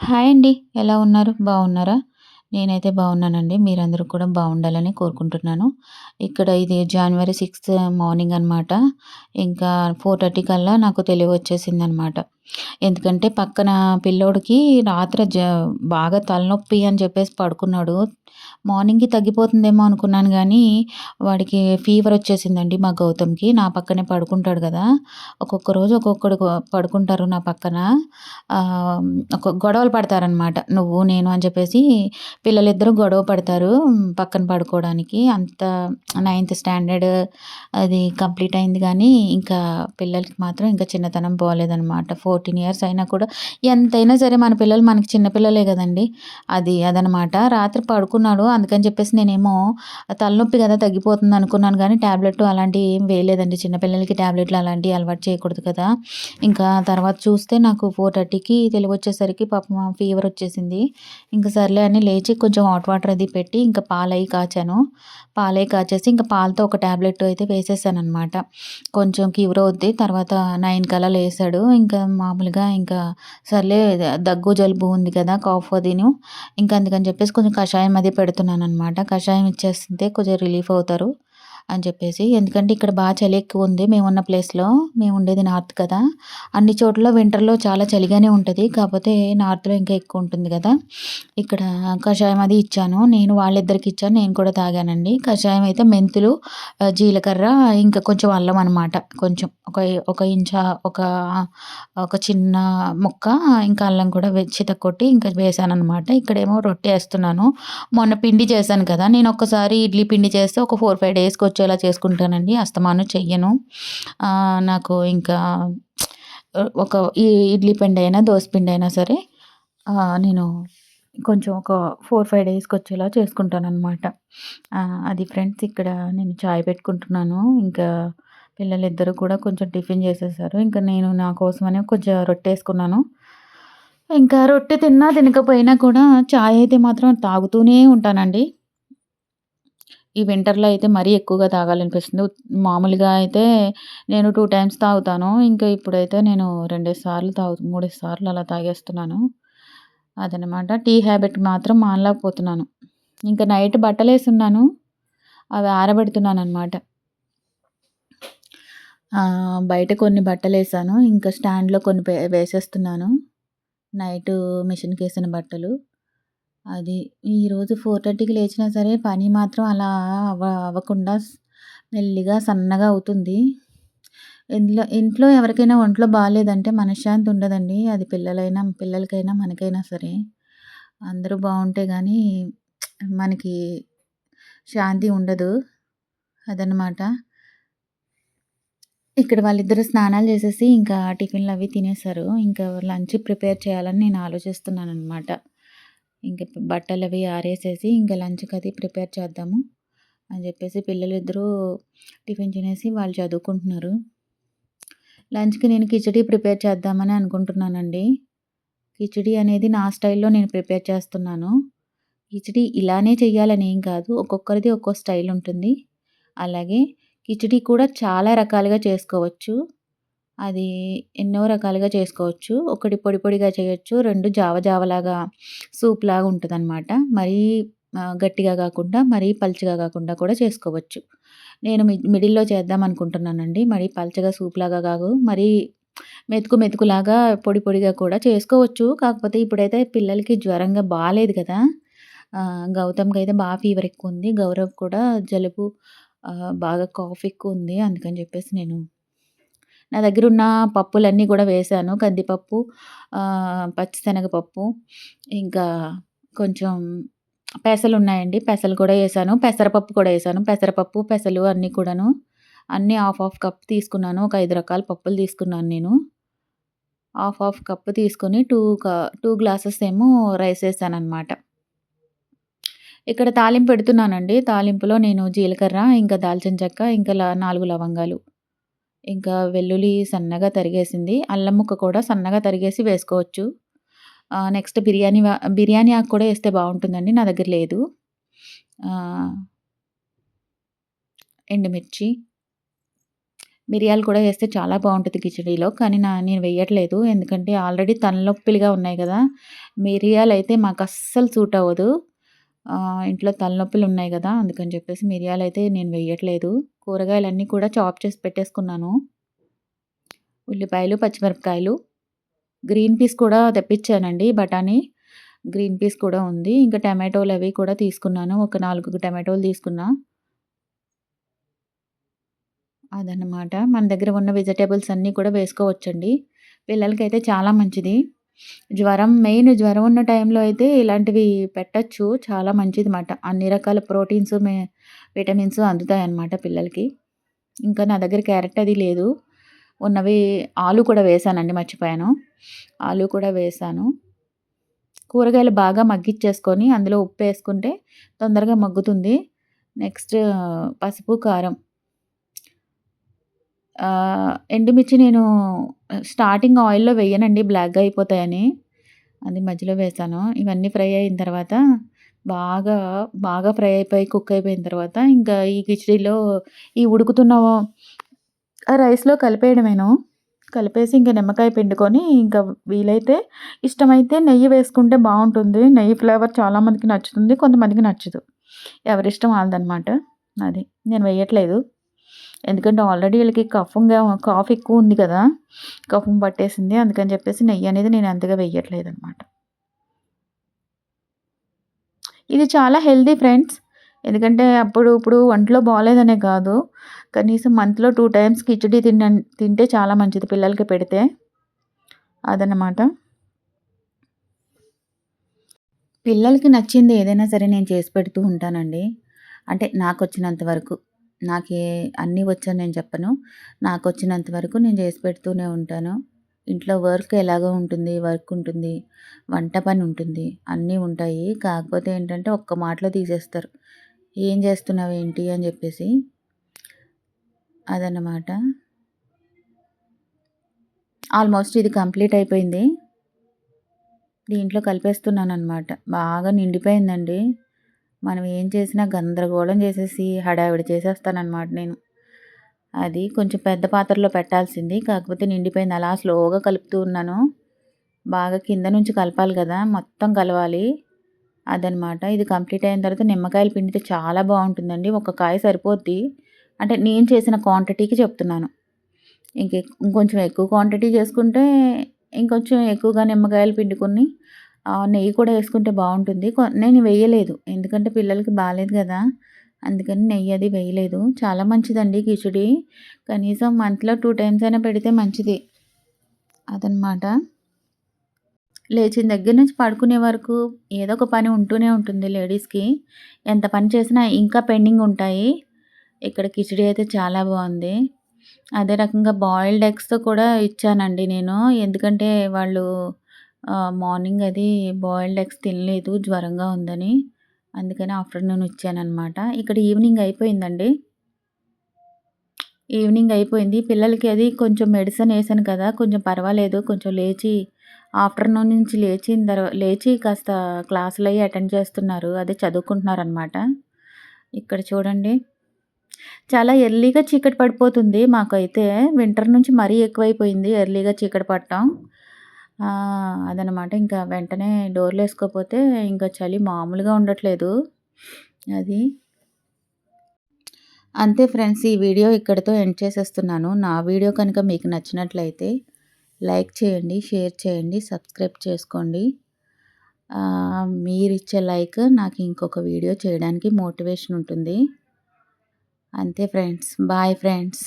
Hi అండి. ఎలా ఉన్నారు? బాగున్నారా? నేనైతే బాగున్నానండి. మీరందరూ కూడా బాగుండాలని కోరుకుంటున్నాను. ఇక్కడ ఇది జనవరి సిక్స్త్ మార్నింగ్ అనమాట. ఇంకా 4:30 కల్లా నాకు తెలివొచ్చేసిందనమాట. ఎందుకంటే పక్కన పిల్లోడికి రాత్రి జ బాగా తలనొప్పి అని చెప్పేసి పడుకున్నాడు. మార్నింగ్‌కి తగ్గిపోతుందేమో అనుకున్నాను కానీ వాడికి ఫీవర్ వచ్చేసిందండి మా గౌతమ్‌కి. నా పక్కనే పడుకుంటాడు కదా ఒక్కొక్క రోజు ఒక్కొక్కడు పడుకుంటారు నా పక్కన. ఒక గొడవలు పడతారనమాట. నువ్వు, నేను అని చెప్పేసి పిల్లలిద్దరూ గొడవ పడతారు పక్కన పడుకోవడానికి. అంత నైన్త్ స్టాండర్డ్ అది కంప్లీట్ అయింది కానీ ఇంకా పిల్లలకి మాత్రం ఇంకా చిన్నతనం పోలేదనమాట. 14 ఇయర్స్ అయినా కూడా ఎంతైనా సరే మన పిల్లలు మనకి చిన్నపిల్లలే కదండి అది అదనమాట. రాత్రి పడుకున్నాడు. అందుకని చెప్పేసి నేనేమో తలనొప్పి కదా తగ్గిపోతుంది అనుకున్నాను కానీ టాబ్లెట్ అలాంటివి ఏం వేయలేదండి. చిన్నపిల్లలకి ట్యాబ్లెట్లు టాబ్లెట్లు అలాంటివి అలవాటు చేయకూడదు కదా! ఇంకా తర్వాత చూస్తే నాకు 4:30కి తెలివొచ్చేసరికి పాపం ఫీవర్ వచ్చేసింది. ఇంక సర్లే అని లేచి కొంచెం హాట్ వాటర్ అది పెట్టి ఇంకా పాలయ్యి కాచాను. పాలయ్యి కాచేసి ఇంకా పాలతో ఒక టాబ్లెట్ అయితే వేసేసాను అనమాట కొంచెం క్యూర్ అవుద్ది. తర్వాత నైన్ కల్లా లేసాడు. ఇంకా మామూలుగా ఇంకా సర్లే దగ్గు, జలుబు ఉంది కదా! కాఫ్ అదీను. ఇంకా అందుకని చెప్పేసి కొంచెం కషాయం అది పెడుతున్నాను అనమాట కషాయం ఇచ్చేస్తే కొంచెం రిలీఫ్ అవుతారు అని చెప్పేసి. ఎందుకంటే ఇక్కడ బాగా చలి ఎక్కువ ఉంది మేము మేమున్న ప్లేస్‌లో. మేము ఉండేది నార్త్ కదా! అన్ని చోట్ల వింటర్‌లో చాలా చలిగానే ఉంటుంది కాకపోతే నార్త్‌లో ఇంకా ఎక్కువ ఉంటుంది కదా ఇక్కడ కషాయం అది ఇచ్చాను. నేను వాళ్ళిద్దరికి ఇచ్చాను. నేను కూడా తాగానండి. కషాయం అయితే మెంతులు, జీలకర్ర ఇంకా కొంచెం అల్లం అనమాట. కొంచెం ఒక ఒక ఇంచా ఒక ఒక చిన్న ముక్క ఇంకా అల్లం కూడా వె కొట్టి ఇంకా వేసాను వేశాననమాట. ఇక్కడేమో రొట్టె వేస్తున్నాను మొన్న పిండి చేశాను కదా! నేను ఒక్కసారి ఇడ్లీ పిండి చేస్తే ఒక 4, 5 డేస్‌కి వచ్చేలా చేసుకుంటానండి. అస్తమానం చెయ్యను. నాకు ఇంకా ఒక ఈ ఇడ్లీ పిండైనా, దోస అయినా సరే నేను కొంచెం ఒక 4, 5 డేస్‌కి వచ్చేలా చేసుకుంటాననమాట. అది ఫ్రెండ్స్ ఇక్కడ నేను చాయ్ పెట్టుకుంటున్నాను. ఇంకా పిల్లలిద్దరూ కూడా కొంచెం టిఫిన్ చేసేసారు. ఇంకా నేను నా కోసమని కొంచెం రొట్టె వేసుకున్నాను ఇంకా రొట్టె తిన్నా, తినకపోయినా కూడా చాయ్ అయితే మాత్రం తాగుతూనే ఉంటానండి. ఈ వింటర్‌లో అయితే మరీ ఎక్కువగా తాగాలనిపిస్తుంది. మామూలుగా అయితే నేను టూ టైమ్స్ తాగుతాను. ఇంకా ఇప్పుడైతే నేను రెండేసి సార్లు తాగు మూడేసి సార్లు అలా తాగేస్తున్నాను. అదనమాట. టీ హ్యాబిట్ మాత్రం మానలేకపోతున్నాను. ఇంకా నైట్ బట్టలేసున్నాను. అవి ఆరబెడుతున్నాను అనమాట బయట కొన్ని బట్టలు వేసాను ఇంకా స్టాండ్‌లో కొన్ని పే వేసేస్తున్నాను. నైటు మిషన్‌కేసిన బట్టలు. అది ఈరోజు 4:30కి లేచినా సరే పని మాత్రం అలా అవ్వ అవ్వకుండా మెల్లిగా సన్నగా అవుతుంది. ఇంట్లో ఇంట్లో ఎవరికైనా ఒంట్లో బాగాలేదంటే మనశ్శాంతి ఉండదండి. అది పిల్లలైనా పిల్లలకైనా, మనకైనా సరే. అందరూ బాగుంటే కానీ మనకి శాంతి ఉండదు. అదనమాట. ఇక్కడ వాళ్ళిద్దరు స్నానాలు చేసేసి ఇంకా టిఫిన్లు అవి తినేసారు. ఇంకా లంచ్ ప్రిపేర్ చేయాలని నేను ఆలోచిస్తున్నాను అనమాట ఇంక అవి ఆరేసేసి ఇంకా లంచ్కి అది ప్రిపేర్ చేద్దాము అని చెప్పేసి పిల్లలిద్దరూ టిఫిన్ తినేసి వాళ్ళు చదువుకుంటున్నారు. లంచ్‌కి నేను కిచడీ ప్రిపేర్ చేద్దామని అనుకుంటున్నానండి. కిచడీ అనేది నా స్టైల్‌లో నేను ప్రిపేర్ చేస్తున్నాను. కిచడీ ఇలానే చేయాలని ఏం కాదు. ఒక్కొక్కరిది ఒక్కో స్టైల్ ఉంటుంది. అలాగే కిచడీ కూడా చాలా రకాలుగా చేసుకోవచ్చు. అది ఎన్నో రకాలుగా చేసుకోవచ్చు. ఒకటి పొడి పొడిగా చేయొచ్చు. రెండు జావ జావలాగా సూప్‌లాగా అనమాట మరీ గట్టిగా కాకుండా, మరీ పలుచగా కాకుండా కూడా చేసుకోవచ్చు. నేను మి మిడిల్‌లో చేద్దాం అనుకుంటున్నానండి. మరీ పలచగా సూప్‌లాగా కాదు. మరీ మెతుకు మెతుకులాగా పొడి పొడిగా కూడా చేసుకోవచ్చు. కాకపోతే ఇప్పుడైతే పిల్లలకి జ్వరంగా బాగాలేదు కదా! గౌతమ్కి అయితే బాగా ఫీవర్ ఎక్కువుంది. గౌరవ్ కూడా జలుబు బాగా కాఫ్ ఎక్కువుంది. అందుకని చెప్పేసి నేను నా దగ్గర ఉన్న పప్పులన్నీ కూడా వేశాను. కందిపప్పు, పచ్చిశనగపప్పు, ఇంకా కొంచెం పెసలు ఉన్నాయండి పెసలు కూడా వేసాను పెసరపప్పు కూడా వేసాను పెసరపప్పు, పెసలు అన్నీ కూడాను. అన్నీ హాఫ్ హాఫ్ కప్ తీసుకున్నాను. ఒక ఐదు రకాల పప్పులు తీసుకున్నాను నేను. హాఫ్ హాఫ్ కప్ తీసుకొని టూ క టూ గ్లాసెస్ ఏమో రైస్ ఏశాననమాట. ఇక్కడ తాలింపు పెడుతున్నానండి. తాలింపులో నేను జీలకర్ర, ఇంకా దాల్చిన చెక్క, ఇంకా నాలుగు లవంగాలు, ఇంకా వెల్లుల్లి సన్నగా తరిగేసింది. అల్లం ముక్క కూడా సన్నగా తరిగేసి వేసుకోవచ్చు. నెక్స్ట్ బిర్యానీ బిర్యానీ ఆకు కూడా వేస్తే బాగుంటుందండి నా దగ్గర లేదు. ఎండుమిర్చి మిరియాలు కూడా వేస్తే చాలా బాగుంటుంది కిచడీలో కానీ నా నేను వేయట్లేదు ఎందుకంటే ఆల్రెడీ తలనొప్పిలుగా ఉన్నాయి కదా మిరియాలు అయితే మాకు అస్సలు సూట్ అవ్వదు ఇంట్లో తలనొప్పులు ఉన్నాయి కదా అందుకని చెప్పేసి మిరియాలు అయితే నేను వేయట్లేదు. కూరగాయలన్నీ కూడా చాప్ చేసి పెట్టేసుకున్నాను. ఉల్లిపాయలు పచ్చిమిరపకాయలు గ్రీన్ పీస్ కూడా తెప్పించానండి బఠానీ గ్రీన్ పీస్ కూడా ఉంది. ఇంకా టమాటోలు అవి కూడా తీసుకున్నాను ఒక నాలుగు టమాటోలు తీసుకున్నా. అదనమాట మన దగ్గర ఉన్న వెజిటేబుల్స్ అన్నీ కూడా వేసుకోవచ్చండి. పిల్లలకైతే చాలా మంచిది. జ్వరం మెయిన్ జ్వరం ఉన్న టైంలో అయితే ఇలాంటివి పెట్టచ్చు. చాలా మంచిది మాట అన్ని రకాల ప్రోటీన్స్ మే విటమిన్స్ అందుతాయన్నమాట పిల్లలకి. ఇంకా నా దగ్గర క్యారెట్ అది లేదు. ఉన్నవి ఆలు కూడా వేసానండి మర్చిపోయాను. ఆలు కూడా వేసాను. కూరగాయలు బాగా మగ్గిచ్చేసుకొని అందులో ఉప్పు వేసుకుంటే తొందరగా మగ్గుతుంది. నెక్స్ట్ పసుపు కారం. ఎండుమిర్చి నేను స్టార్టింగ్ ఆయిల్‌లో వేయనండి బ్లాక్‌గా అయిపోతాయని. అది మధ్యలో వేసాను. ఇవన్నీ ఫ్రై అయిన తర్వాత బాగా, బాగా ఫ్రై అయిపోయి కుక్ అయిపోయిన తర్వాత ఇంకా ఈ కిచిడీలో ఈ ఉడుకుతున్న రైస్‌లో కలిపేయడమేను. కలిపేసి ఇంకా నిమ్మకాయ పిండుకొని ఇంకా వీలైతే ఇష్టమైతే నెయ్యి వేసుకుంటే బాగుంటుంది నెయ్యి ఫ్లేవర్ చాలామందికి నచ్చుతుంది. కొంతమందికి నచ్చదు. ఎవరిష్టం వాళ్ళదనమాట. అది. నేను వేయట్లేదు. ఎందుకంటే ఆల్రెడీ వీళ్ళకి కఫంగా కాఫ్ ఎక్కువ ఉంది కదా కఫం పట్టేసింది. అందుకని చెప్పేసి నెయ్యి అనేది నేను అంతగా వెయ్యట్లేదు అనమాట ఇది చాలా హెల్దీ ఫ్రెండ్స్. ఎందుకంటే అప్పుడు ఇప్పుడు ఒంట్లో బాగాలేదనే కాదు. కనీసం మంత్లో టూ టైమ్స్ కిచడీ తిన్న తింటే చాలా మంచిది పిల్లలకి పెడితే. అదనమాట పిల్లలకి నచ్చింది ఏదైనా సరే నేను చేసి పెడుతూ ఉంటానండి. అంటే నాకు వచ్చినంత వరకు. నాకే అన్నీ వచ్చని నేను చెప్పను. నాకు వచ్చినంత వరకు నేను చేసి పెడుతూనే ఉంటాను. ఇంట్లో వర్క్ ఎలాగో ఉంటుంది వర్క్ ఉంటుంది వంట పని ఉంటుంది అన్నీ ఉంటాయి. కాకపోతే ఏంటంటే ఒక్క మాటలో తీసేస్తారు. ఏం చేస్తున్నావు ఏంటి అని చెప్పేసి. అదన్నమాట. ఆల్మోస్ట్ ఇది కంప్లీట్ అయిపోయింది. దీంట్లో కలిపేస్తున్నాను అనమాట బాగా నిండిపోయిందండి. మనం ఏం చేసినా గందరగోళం చేసేసి హడావిడి చేసేస్తానమాట నేను. అది కొంచెం పెద్ద పాత్రలో పెట్టాల్సింది. కాకపోతే నిండిపోయింది. అలా స్లోగా కలుపుతూ ఉన్నాను. బాగా కింద నుంచి కలపాలి కదా. మొత్తం కలవాలి. అదనమాట ఇది కంప్లీట్ అయిన తర్వాత నిమ్మకాయలు పిండితే చాలా బాగుంటుందండి. ఒక కాయ సరిపోద్ది. అంటే నేను చేసిన క్వాంటిటీకి చెప్తున్నాను. ఇంక ఇంకొంచెం ఎక్కువ క్వాంటిటీ చేసుకుంటే ఇంకొంచెం ఎక్కువగా నిమ్మకాయలు పిండుకొని నెయ్యి కూడా వేసుకుంటే బాగుంటుంది. నేను వేయలేదు. ఎందుకంటే పిల్లలకి బాగాలేదు కదా. అందుకని నెయ్యి అది వేయలేదు. చాలా మంచిదండి కిచిడి. కనీసం మంత్లో టూ టైమ్స్ అయినా పెడితే మంచిది. అదనమాట. లేచిన దగ్గర నుంచి పడుకునే వరకు ఏదో ఒక పని ఉంటూనే ఉంటుంది లేడీస్కి. ఎంత పని చేసినా ఇంకా పెండింగ్ ఉంటాయి. ఇక్కడ కిచిడి అయితే చాలా బాగుంది. అదే రకంగా బాయిల్డ్ ఎగ్స్తో కూడా ఇచ్చానండి నేను. ఎందుకంటే వాళ్ళు మార్నింగ్ అది బాయిల్డ్ ఎగ్స్ తినలేదు జ్వరంగా ఉందని. అందుకని ఆఫ్టర్నూన్ వచ్చానమాట ఇక్కడ ఈవినింగ్ అయిపోయిందండి. ఈవినింగ్ అయిపోయింది. పిల్లలకి అది కొంచెం మెడిసిన్ వేసాను కదా కొంచెం పర్వాలేదు కొంచెం లేచి ఆఫ్టర్నూన్ నుంచి లేచిన తర్వాత లేచి కాస్త క్లాసులు అయ్యి అటెండ్ చేస్తున్నారు. అదే చదువుకుంటున్నారనమాట ఇక్కడ చూడండి. చాలా ఎర్లీగా చీకటి పడిపోతుంది. మాకైతే వింటర్ నుంచి మరీ ఎక్కువైపోయింది ఎర్లీగా చీకటి పడటం. అదనమాట. ఇంకా వెంటనే డోర్లు వేసుకోకపోతే ఇంకా చలి మామూలుగా ఉండట్లేదు. అది. అంతే ఫ్రెండ్స్ ఈ వీడియో ఇక్కడితో ఎండ్ చేసేస్తున్నాను. నా వీడియో కనుక మీకు నచ్చినట్లయితే లైక్ చేయండి షేర్ చేయండి సబ్స్క్రైబ్ చేసుకోండి. మీరు ఇచ్చే లైక్ నాకు ఇంకొక వీడియో చేయడానికి మోటివేషన్ ఉంటుంది. అంతే ఫ్రెండ్స్. Bye friends.